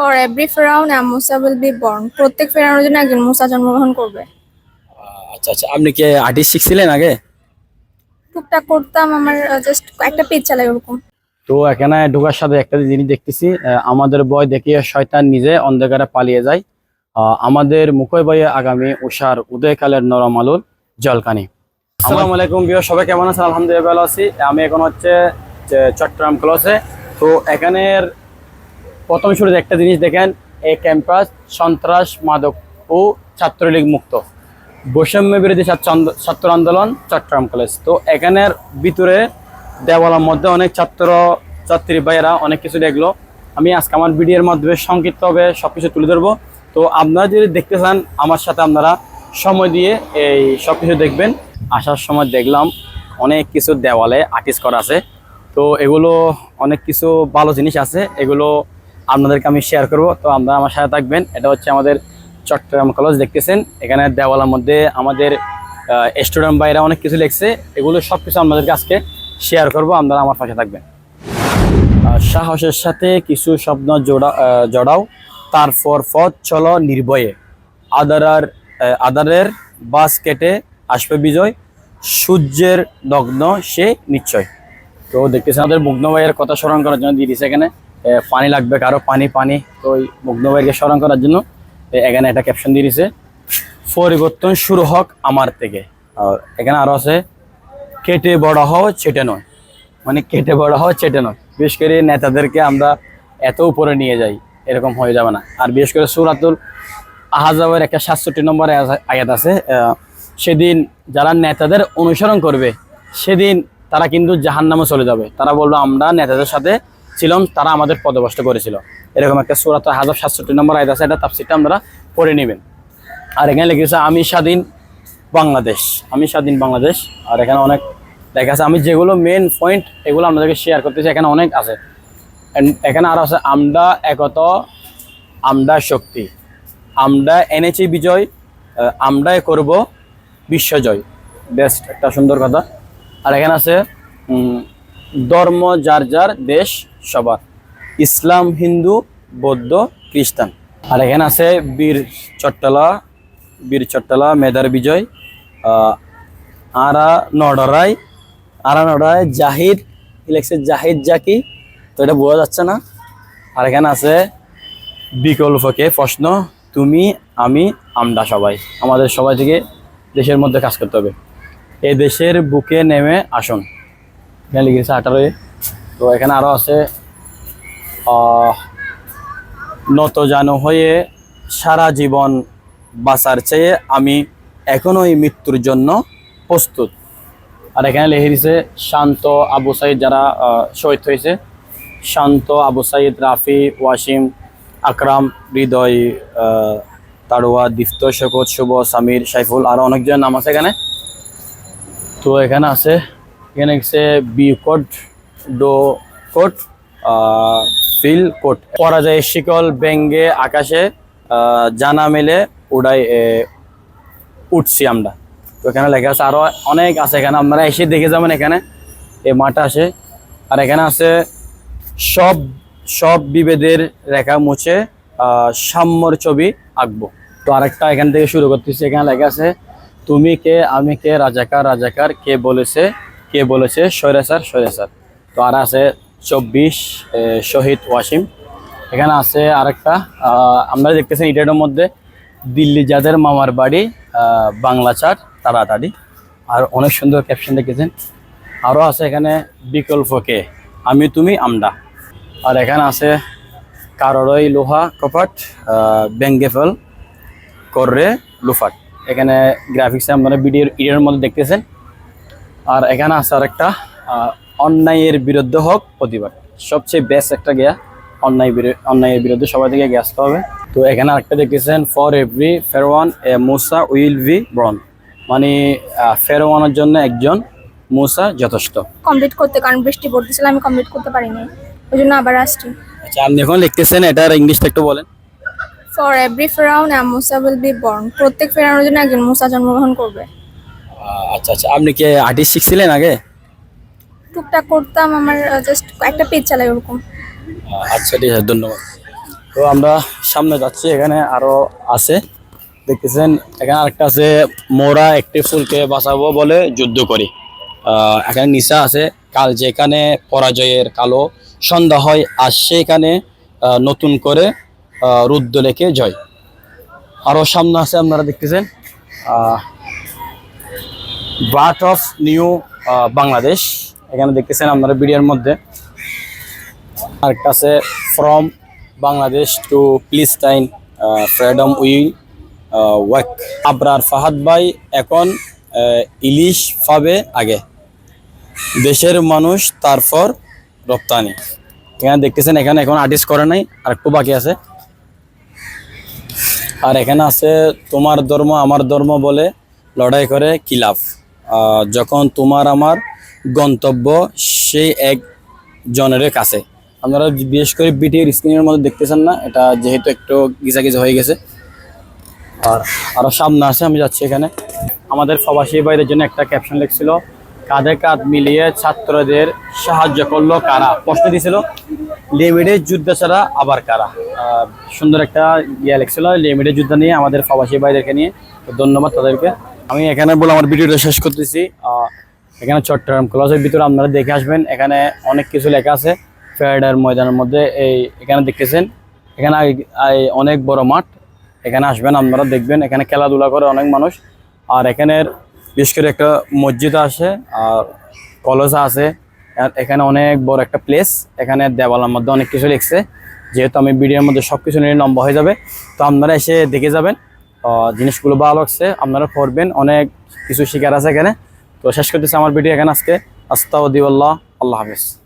For every Pharaoh, a Musa will be born. প্রত্যেক ফেরানোর জন্য একজন মুসা জন্মগ্রহণ করবে। আচ্ছা আচ্ছা আপনি কি আর্টিস্ট শিখছিলেন আগে? টুকটাক করতাম আমার জাস্ট একটা পেজ চালাই ওরকম। তো এখানে ঢোকার সাথে একটা জিনিস দেখতেছি আমাদের বয় দেখিয়ে শয়তান নিজে অন্ধকারে পালিয়ে যায়। আহ, আমাদের মুখই বয়ে আগামী উষার উদয়কালের নরম আলোর জলকানি। আসসালামু আলাইকুম বিয় সবাই কেমন আছেন? আলহামদুলিল্লাহ ভালো আছি। আমি এখন হচ্ছে চট্টগ্রাম ক্লসে তো এখানের প্রথম শুরুতে একটা জিনিস দেখেন এই ক্যাম্পাস সন্ত্রাস মাদক ও ছাত্রলীগ মুক্ত। বৈষম্য বিরোধী ছাত্র আন্দোলন, চট্টগ্রাম কলেজ। তো এখানের ভিতরে দেওয়ালের মধ্যে অনেক ছাত্র, ছাত্রী ভাইয়েরা অনেক কিছু দেখল। আমি আজকে আমার ভিডিওর মাধ্যমে সংক্ষিপ্তভাবে সব কিছু তুলে ধরবো। তো আপনারা যদি দেখতে চান, আমার সাথে আপনারা সময় দিয়ে এই সব কিছু দেখবেন। আসার সময় দেখলাম অনেক কিছু দেওয়ালে আর্টিস্ট করা আছে। তো এগুলো অনেক কিছু ভালো জিনিস আছে। এগুলো আপনাদেরকে আমি শেয়ার করব। তো আপনারা আমার সাথে থাকবেন। এটা হচ্ছে আমাদের চট্টগ্রাম কলেজ দেখতেছেন? এখানে দেওয়ালের মধ্যে আমাদের স্টুডেন্ট ভাইরা অনেক কিছু লিখছে। এগুলো সব কিছু আপনাদেরকে আজকে শেয়ার করব। আপনারা আমার পাশে থাকবেন। সাহসের সাথে কিছু স্বপ্ন জোড়া জড়াও। তারপর পথ চলো নির্ভয়ে। আদারার আদারের বাস কেটে আসবে বিজয়। সূর্যের নগ্ন সে নিশ্চয়। তো দেখতেছি আমাদের মুগ্ন ভাইয়ের কথা স্মরণ করার জন্য দিয়ে দিছে এখানে। পানি লাগবে কারও পানি পানি। তো ওই মুগ্ন ভাইকে স্মরণ করার জন্য এখানে একটা ক্যাপশন দিয়ে দিছে, পরিবর্তন শুরু হোক আমার থেকে। আর এখানে আরও আছে, কেটে বড় হও চেটে নয়। মানে কেটে বড় হও চেটে নয়। বিশেষ করে নেতাদেরকে আমরা এত উপরে নিয়ে যাই, এরকম হয়ে যাবে না। আর বিশেষ করে সুরাতুল আহাজাবের একটা সাতষট্টি নম্বর আয়াত আছে সেদিন যারা নেতাদের অনুসরণ করবে, সেদিন তারা কিন্তু জাহান্নামে চলে যাবে। তারা বলবে, আমরা নেতাদের সাথে ছিলাম, তারা আমাদের পদভস্ত করেছিল। এরকম একটা সুরাত হাজার সাতষট্টি নম্বর আয়াত আছে, এটা তাফসিরটা আপনারা পড়ে নেবেন। আর এখানে লিখেছে আমি স্বাধীন বাংলাদেশ। আমি স্বাধীন বাংলাদেশ। আর এখানে অনেক লেখা আছে, আমি যেগুলো মেন পয়েন্ট এগুলো আপনাদেরকে শেয়ার করতেছি। এখানে অনেক আছে। এখানে আরও আছে, আমরা একত, আমরা শক্তি। আমরা এনেছি বিজয় আমরাই করব বিশ্বজয়। বেস্ট একটা সুন্দর কথা। আর এখানে আছে ধর্ম, যার যার দেশ সবার। ইসলাম, হিন্দু, বৌদ্ধ, খ্রিস্টান। আর এখানে আছে বীর চট্টলা বীর চট্টলা, মেধার বিজয় আরা নডরাই আরা নডরাই জাহিদ ইলেকশন জাহিদ জাকি। তো এটা বোঝা যাচ্ছে না। আর এখানে আছে বিকল্পকে প্রশ্ন, তুমি, আমি, আমরা সবাই। আমাদের সবাই থেকে দেশের মধ্যে কাজ করতে হবে। এ দেশের বুকে নেমে আসুন। এখানে লিখে লিখেছে আঠারোই তো এখানে আরও আছে নত জানো হয়ে সারা জীবন বাঁচার চেয়ে আমি এখনোই মৃত্যুর জন্য প্রস্তুত। আর এখানে লিখে দিছে, শান্ত আবু সাইদ যারা শহীদ হয়েছে, শান্ত আবু সাইদ, রাফি, ওয়াসিম, আকরাম, হৃদয় তাড়ুয়া দীপ্ত শকত, শুভ, সামির, সাইফুল, আরও অনেকজন নাম আছে এখানে। তো এখানে আছে এখানে হচ্ছে বি কোড ডো কোট ফিল কোট পরাজয় শিকল ব্যঙ্গে আকাশে আহ, জানা মেলে উড়াই উঠছি আমরা। তো এখানে লেখা আছে আরও অনেক আছে এখানে। আপনারা এসে দেখে যাবেন এখানে। এ মাঠটা আছে আর এখানে আছে সব সব বিভেদের রেখা মুছে আহ, সাম্যর ছবি আঁকবো। তো আরেকটা এখান থেকে শুরু করতেছি। এখানে লেখা আছে তুমি কে আমি কে রাজাকার রাজাকার কে বলেছে? কে বলেছে? স্বৈরাচার স্বৈরাচার তো আর আছে চব্বিশ শহীদ ওয়াসিম। এখানে আছে আরেকটা আপনারা দেখতেছেন ইটার মধ্যে দিল্লি যাদের মামার বাড়ি বাংলা চার, তাড়াতাড়ি। আর অনেক সুন্দর ক্যাপশন দেখেছেন। আরও আছে এখানে বিকল্পকে আমি, তুমি, আমরা। আর এখানে আছে, কারোরই লোহা কপাট ব্যঙ্গে ফেল, কররে লুফাট। এখানে গ্রাফিক্সে আপনারা ভিডিওর ইডিওর মধ্যে দেখতেছেন। আর এখানে আছে আর একটা অন্যায়ের বিরুদ্ধে হোক প্রতিবাদ। সবচেয়ে বেস্ট একটা গিয়া অন্যায় অন্যায়ের বিরুদ্ধে সবাই থেকে গিয়ে আসতে হবে। তো এখানে আরেকটা দেখতেছেন for every Firaun a Musa will be born মানে ফেরওয়ানের জন্য একজন মুসা যথেষ্ট। কমপ্লিট করতে কারণ বৃষ্টি পড়তেছিল আমি কমপ্লিট করতে পারিনি। ওই জন্য আবার আসছি। আচ্ছা আপনি এখন লিখতেছেন এটার ইংলিশটা একটু বলেন। For every Firaun a Musa will be born প্রত্যেক ফেরানোর জন্য একজন মুসা জন্মগ্রহণ করবে। আচ্ছা আচ্ছা। আপনি কি আর্টিস্ট শিখছিলেন আগে? টুকটাক করতাম আমার জাস্ট একটা পেজ চালাই ওরকম। আচ্ছা ঠিক আছে ধন্যবাদ। তো আমরা সামনে যাচ্ছি এখানে আরও আছে। দেখতেছেন এখানে আরেকটা আছে মোরা একটি ফুলকে বাঁচাবো বলে যুদ্ধ করি। এখানে নিশা আছে কাল যেখানে পরাজয়ের কালো সন্ধ্যা হয় আর সেখানে নতুন করে রুদ্র লেখে জয়। আরও সামনে আছে আপনারা দেখতেছেন। Birth of new Bangladesh. এখানে দেখতেছেন আপনারা ভিডিওর মধ্যে। আরেকটা আছে from Bangladesh to Palestine freedom will walk Abrar Fahad ভাই এখন ইলিশ পাবে আগে। দেশের মানুষ তারপর রপ্তানি। এখানে দেখতেছেন এখানে এখন আর্টিস্ট করে নাই আর একটু বাকি আছে। আর এখানে আছে তোমার ধর্ম আমার ধর্ম বলে লড়াই করে কি লাভ? আহ, যখন তোমার আমার গন্তব্য সেই এক জনের কাছে। আপনারা বিশেষ করে বিটির স্ক্রিনের মধ্যে দেখতেছেন না, এটা যেহেতু একটু গিজা গিজা হয়ে গেছে। আর আরও সামনে আছে, আমি যাচ্ছি এখানে। আমাদের প্রবাসী ভাইদের জন্য একটা ক্যাপশন লিখছিল, কাঁধে কাঁধ মিলিয়ে ছাত্রদের সাহায্য করল কারা? প্রশ্ন দিয়েছিল লিমিটেড যুদ্ধ ছাড়া আবার কারা? সুন্দর একটা ইয়ে লিখছিল লিমিটেড যুদ্ধ নিয়ে আমাদের প্রবাসী ভাইদেরকে নিয়ে ধন্যবাদ তাদেরকে। আমি এখানে বলে আমার ভিডিওটা শেষ করতেছি। এখানে চট্টগ্রাম কলেজের ভিতরে আপনারা দেখে আসবেন। এখানে অনেক কিছু লেখা আছে। ফেয়ারডার ময়দানের মধ্যে এই এখানে দেখতেছেন। এখানে অনেক বড় মাঠ। এখানে আসবেন, আপনারা দেখবেন। এখানে খেলাধুলা করে অনেক মানুষ। আর এখানের বিশেষ করে একটা মসজিদ আছে আর কলেজ আছে। এখানে অনেক বড় একটা প্লেস এখানে দেওয়ালের মধ্যে অনেক কিছু লিখছে। যেহেতু আমি ভিডিওর মধ্যে সব কিছু নিয়ে লম্বা হয়ে যাবে, তো আপনারা এসে দেখে যাবেন। জিনিসগুলো ভালো লাগছে, আপনারা পড়বেন, অনেক কিছু শিকার আছে এখানে। তো শেষ করতেছি আমার ভিডিও এখানে আজকে। আস্তাউদ্দিউল্লাহ আল্লাহ হাফিজ।